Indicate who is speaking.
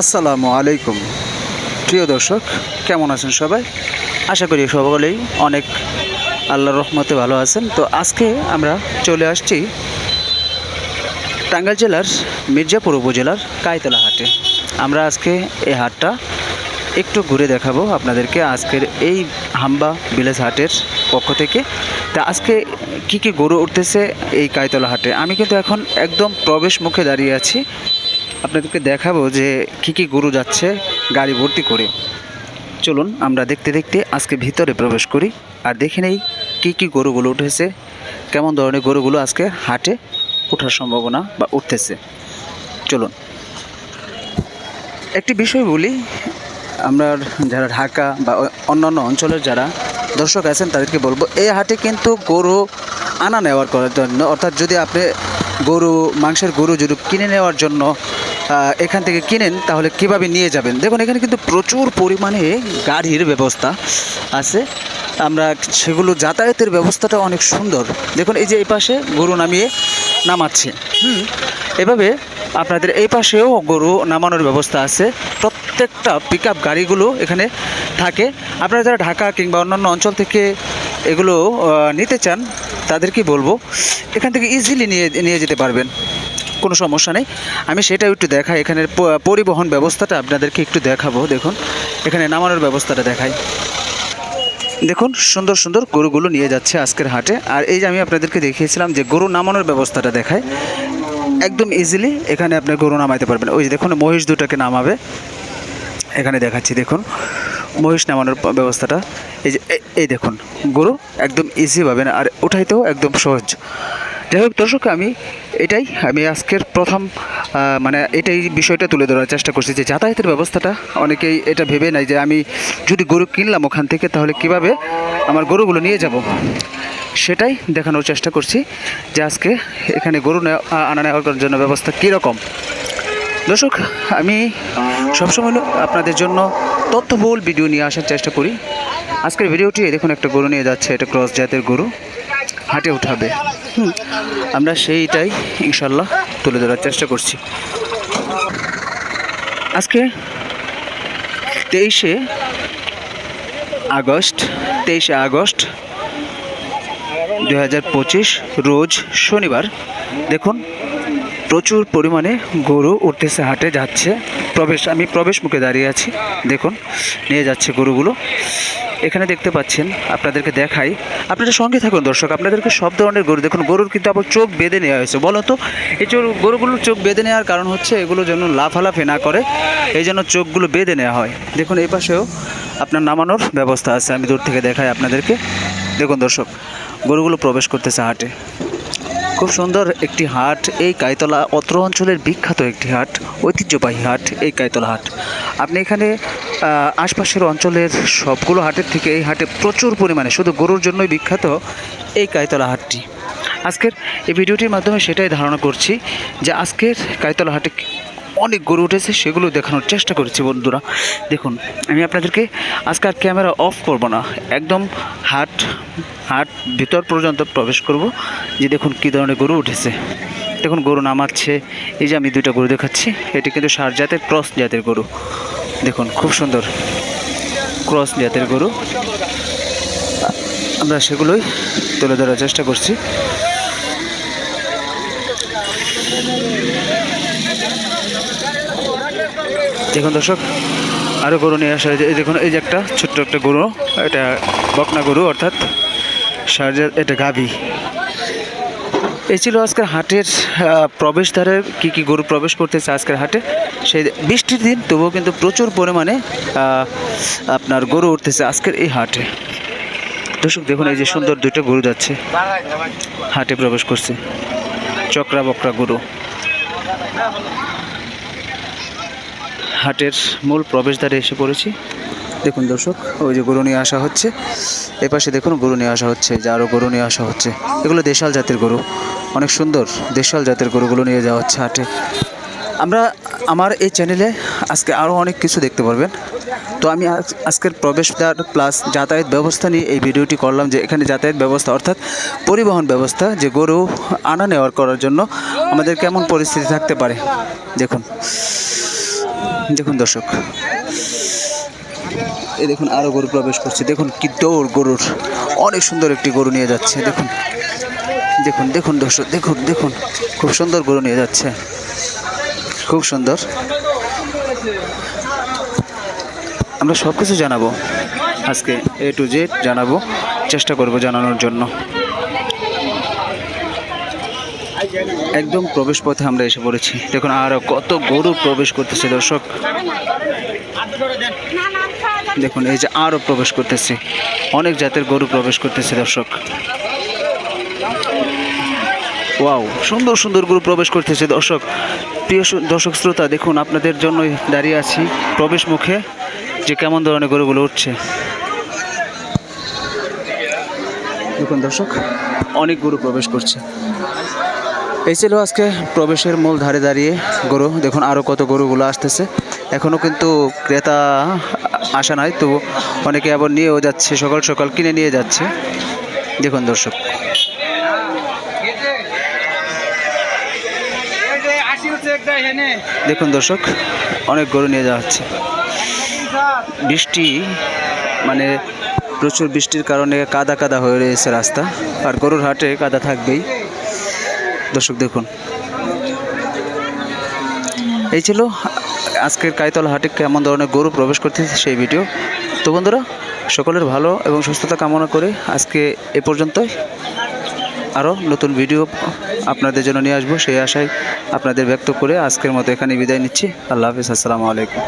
Speaker 1: আসসালামু আলাইকুম। প্রিয় দর্শক, কেমন আছেন সবাই? আশা করি সকলেই অনেক আল্লাহর রহমতে ভালো আছেন। তো আজকে আমরা চলে আসছি টাঙ্গাইল জেলার মির্জাপুর উপজেলার কাইতলা হাটে। আমরা আজকে এই হাটটা একটু ঘুরে দেখাবো আপনাদেরকে আজকের এই হাম্বা ভিলেজ হাটের পক্ষ থেকে। তা আজকে কি কি গরু উঠতেছে এই কাইতলা হাটে? আমি কিন্তু এখন একদম প্রবেশ মুখে দাঁড়িয়ে আছি। আপনাদেরকে দেখাবো যে কি কি গরু যাচ্ছে গাড়ি ভর্তি করে। চলুন আমরা দেখতে দেখতে আজকে ভিতরে প্রবেশ করি আর দেখে নেই কী কী গরুগুলো উঠেছে, কেমন ধরনের গরুগুলো আজকে হাটে ওঠার সম্ভাবনা বা উঠতেছে। চলুন। একটি বিষয় বলি, আমরা যারা ঢাকা বা অন্যান্য অঞ্চলের যারা দর্শক আছেন, তাদেরকে বলব এই হাটে কিন্তু গরু আনা নেওয়ার করার জন্য, অর্থাৎ যদি আপনি গরু, মাংসের গরু যদি কিনে নেওয়ার জন্য এখান থেকে কিনেন, তাহলে কীভাবে নিয়ে যাবেন? দেখুন, এখানে কিন্তু প্রচুর পরিমাণে গাড়ির ব্যবস্থা আছে। আমরা সেগুলো যাতায়াতের ব্যবস্থাটা অনেক সুন্দর। দেখুন, এই যে এই পাশে গরু নামিয়ে নামাচ্ছে। হুম, এভাবে আপনাদের এই পাশেও গরু নামানোর ব্যবস্থা আছে। প্রত্যেকটা পিক গাড়িগুলো এখানে থাকে। আপনারা যারা ঢাকা কিংবা অন্যান্য অঞ্চল থেকে এগুলো নিতে চান, তাদেরকে বলব, এখান থেকে ইজিলি নিয়ে নিয়ে যেতে পারবেন। কোনো সমস্যা নেই। আমি সেটাও একটু দেখাই। এখানের পরিবহন ব্যবস্থাটা আপনাদেরকে একটু দেখাবো, দেখুন। এখানে নামানোর ব্যবস্থাটা দেখাই। দেখুন, সুন্দর সুন্দর গরুগুলো নিয়ে যাচ্ছে আজকের হাটে। আর এই যে আমি আপনাদেরকে দেখিয়েছিলাম যে গরু নামানোর ব্যবস্থাটা দেখায় একদম ইজিলি এখানে আপনি গরু নামাইতে পারবেন। ওই যে দেখুন, মহিষ দুটাকে নামাবে। এখানে দেখাচ্ছি, দেখুন। মহিষ নামানোর ব্যবস্থাটা। এই যে এই দেখুন, গরু একদম ইজি পাবেন আর উঠাইতেও একদম সহজ। যাই হোক, দর্শক, আমি এটাই, আমি আজকের প্রথম মানে এটাই বিষয়টা তুলে ধরার চেষ্টা করছি যে যাতায়াতের ব্যবস্থাটা, অনেকেই এটা ভেবে নেয় যে আমি যদি গরু কিনলাম ওখান থেকে, তাহলে কীভাবে আমার গরুগুলো নিয়ে যাব? সেটাই দেখানোর চেষ্টা করছি যে আজকে এখানে গরু আনা নেওয়ার জন্য ব্যবস্থা কীরকম। দর্শক, আমি সবসময় আপনাদের জন্য তথ্যবহুল ভিডিও নিয়ে আসার চেষ্টা করি। আজকের ভিডিওটি, দেখুন, একটা গরু নিয়ে যাচ্ছে, এটা ক্রস জাতের গরু। হাটে উঠাবে। আমরা সেইটাই ইনশাল্লাহ তুলে ধরার চেষ্টা করছি। আজকে তেইশে আগস্ট তেইশে আগস্ট দু হাজার পঁচিশ, রোজ শনিবার। দেখুন, প্রচুর পরিমাণে গরু উঠতেছে, হাটে যাচ্ছে, প্রবেশ, আমি প্রবেশ মুখে দাঁড়িয়ে আছি। দেখুন, নিয়ে যাচ্ছে গরুগুলো। এখানে দেখতে পাচ্ছেন, আপনাদেরকে দেখাই। আপনাদের সঙ্গে থাকুন দর্শক, আপনাদেরকে সব ধরনের গরু দেখুন। গরুর কিন্তু আবার চোখ বেঁধে নেওয়া হয়েছে। বলো তো, এই গরুগুলোর চোখ বেঁধে নেওয়ার কারণ হচ্ছে এগুলো যেন লাফালাফি না করে, এই জন্য চোখগুলো বেঁধে নেওয়া হয়। দেখুন, এই পাশেও আপনার নামানোর ব্যবস্থা আছে। আমি দূর থেকে দেখাই আপনাদেরকে। দেখুন দর্শক, গরুগুলো প্রবেশ করতেছে হাটে। খুব সুন্দর একটি হাট, এই কাইতলা অত্র অঞ্চলের বিখ্যাত একটি হাট, ঐতিহ্যবাহী হাট, এই কাইতলা হাট। আপনি এখানে আশপাশের অঞ্চলের সবগুলো হাটের থেকে এই হাটে প্রচুর পরিমাণে, শুধু গরুর জন্যই বিখ্যাত এই কাইতলা হাটটি। আজকের এই ভিডিওটির মাধ্যমে সেটাই ধারণা করছি যে আজকের কাইতলা হাটে অনেক গরু উঠেছে, সেগুলো দেখানোর চেষ্টা করেছি বন্ধুরা। দেখুন, আমি আপনাদেরকে আজকে আর ক্যামেরা অফ করব না, একদম হাট হাট ভিতর পর্যন্ত প্রবেশ করব যে দেখুন কী ধরনের গরু উঠেছে। দেখুন গরু নামাচ্ছে, এই যে আমি দুইটা গরু দেখাচ্ছি, এটি কিন্তু সার জাতের ক্রস জাতের গরু। দেখুন, খুব সুন্দর ক্রস জাতের গরু। আমরা সেগুলোই তুলে ধরার চেষ্টা করছি। দেখুন দর্শক আরও গরু নিয়ে আসা এই দেখুন, এই যে একটা ছোট্ট একটা গরু, এটা বকনা গরু, অর্থাৎ সারজা এটা গাভী। এই ছিল আজকের হাটের আহ, প্রবেশদ্বারের কী কী গরু প্রবেশ করতেছে আজকের হাটে? সেই বৃষ্টির দিন তবুও কিন্তু প্রচুর পরিমাণে আপনার গরু উঠতেছে আজকের এই হাটে। দর্শক দেখুন এই যে সুন্দর দুটো গরু যাচ্ছে হাটে প্রবেশ করছে। চক্রা বকরা গরু। হাটের মূল প্রবেশদ্বারে এসে পড়েছি। দেখুন দর্শক, ওই যে গরু নিয়ে আসা হচ্ছে। এ পাশে দেখুন গরু নিয়ে আসা হচ্ছে যে আরও গরু নিয়ে আসা হচ্ছে। এগুলো দেশাল জাতের গরু। অনেক সুন্দর দেশাল জাতের গরুগুলো নিয়ে যাওয়া হচ্ছে হাটে। আমরা, আমার এই চ্যানেলে আজকে আরও অনেক কিছু দেখতে পারবেন। তো আমি আজ- আজকের প্রবেশদ্বার প্লাস যাতায়াত ব্যবস্থা নিয়ে এই ভিডিওটি করলাম যে এখানে যাতায়াত ব্যবস্থা অর্থাৎ পরিবহন ব্যবস্থা, যে গরু আনা নেওয়ার করার জন্য আমাদের কেমন পরিস্থিতি থাকতে পারে। দেখুন দেখুন দর্শক। এই দেখুন আরও গরু প্রবেশ করছে। দেখুন কি দৌড় গরুর। অনেক সুন্দর একটি গরু নিয়ে যাচ্ছে, দেখুন। দেখুন দেখুন দর্শক, দেখুন দেখুন। খুব সুন্দর গরু নিয়ে যাচ্ছে। খুব সুন্দর। আমরা সব কিছু জানাব আজকে এ টু জেড জানাব, চেষ্টা করব জানানোর জন্য। একদম প্রবেশ পথে আমরা এসে পড়েছি। দেখুন আরও কত গরু প্রবেশ করতেছে দর্শক। দেখুন, এই যে আরও প্রবেশ করতেছে। অনেক জাতের গরু প্রবেশ করতেছে, দর্শক। ওয়াও, সুন্দর সুন্দর গরু প্রবেশ করতেছে, দর্শক। প্রিয় দর্শক শ্রোতা, দেখুন, আপনাদের জন্যই দাঁড়িয়ে আছি প্রবেশ মুখে যে কেমন ধরনের গরুগুলো উঠছে। দেখুন, দর্শক, অনেক গরু প্রবেশ করছে। এই ছিল আজকে প্রবেশের মূল ধারে দাঁড়িয়ে গরু। দেখুন, আরও কত গরুগুলো আসতেছে। এখনও কিন্তু ক্রেতা আসা নাই তো অনেকে আবার নিয়েও যাচ্ছে, সকাল সকাল কিনে নিয়ে যাচ্ছে। দেখুন দর্শক। দেখুন দর্শক, অনেক গরু নিয়ে যাওয়া হচ্ছে। বৃষ্টি মানে প্রচুর বৃষ্টির কারণে কাদা কাদা হয়ে রয়েছে রাস্তা, আর গরুর হাটে কাদা থাকবেই। দর্শক দেখুন। এই ছিল আজকের কাইতলা হাটে কেমন ধরনের গরু প্রবেশ করতেছে সেই ভিডিও। তো বন্ধুরা, সকলের ভালো এবং সুস্থতা কামনা করে আজকে এ পর্যন্তই। আরও নতুন ভিডিও আপনাদের জন্য নিয়ে আসব, সেই আশায় আপনাদের ব্যক্ত করে আজকের মতো এখানে বিদায় নিচ্ছি। আল্লাহ হাফিজ, আসসালামু আলাইকুম।